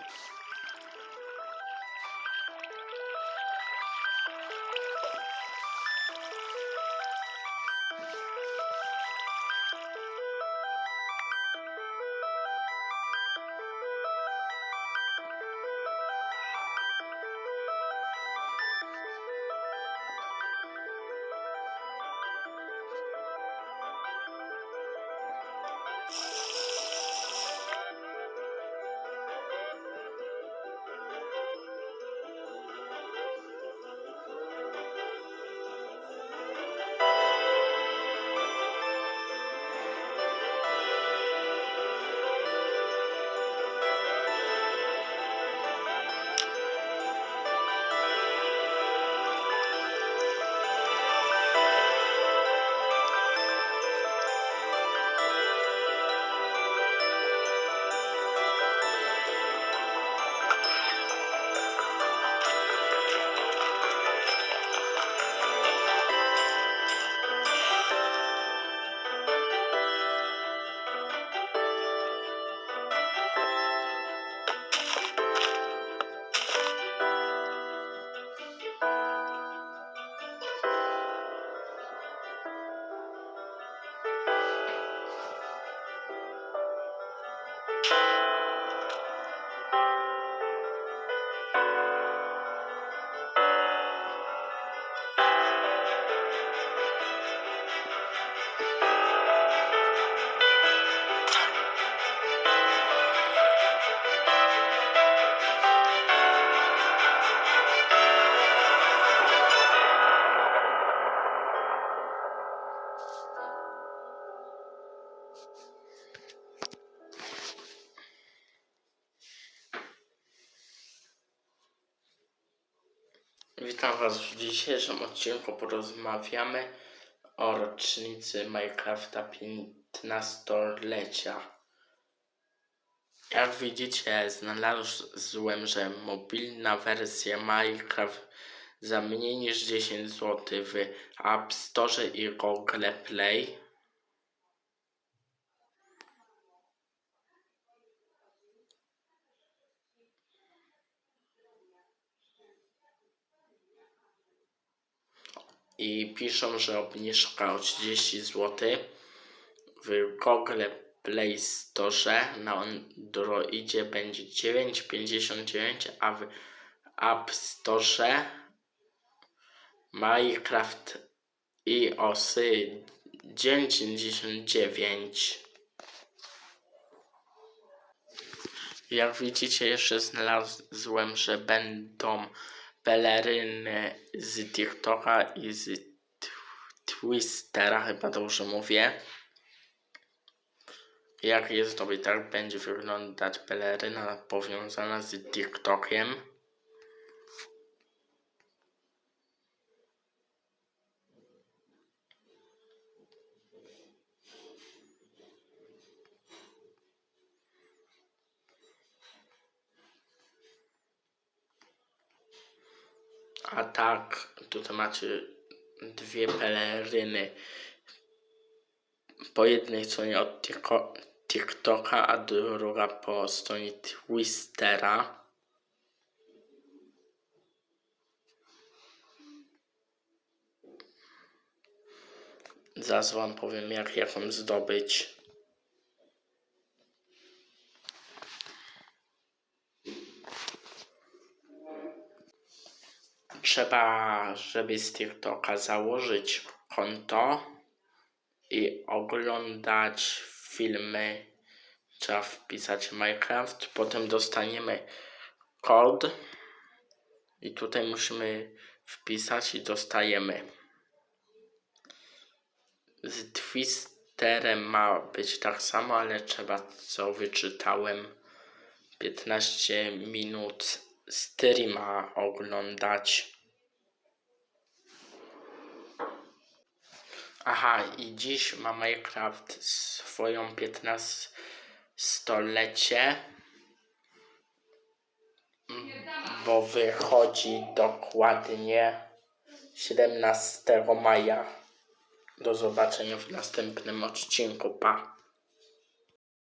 you Witam Was w dzisiejszym odcinku. Porozmawiamy o rocznicy Minecrafta 15-lecia. Jak widzicie, znalazłem, że mobilna wersja Minecraft za mniej niż 10 zł w App Store i Google Play. I piszą, że obniżka o 30 zł w Google Play Store na Androidzie będzie 9,59, a w App Store Minecraft i osy 9,99. Jak widzicie, jeszcze znalazłem, że będą peleryny z TikToka i z Tw- Twistera, chyba dobrze mówię. Jak je zdobyć, tak będzie wyglądać peleryna powiązana z TikTokiem. A tak, tutaj macie dwie peleryny. Po jednej stronie od TikToka, a druga po stronie Twistera. Zaraz wam powiem, jak jaką zdobyć. Trzeba, żeby z TikToka założyć konto i oglądać filmy. Trzeba wpisać Minecraft, potem dostaniemy kod i tutaj musimy wpisać i dostajemy. Z Twisterem ma być tak samo, ale trzeba, co wyczytałem, 15 minut streama oglądać. Aha, i dziś ma Minecraft swoją 15 stolecie, bo wychodzi dokładnie 17 maja. Do zobaczenia w następnym odcinku. Pa!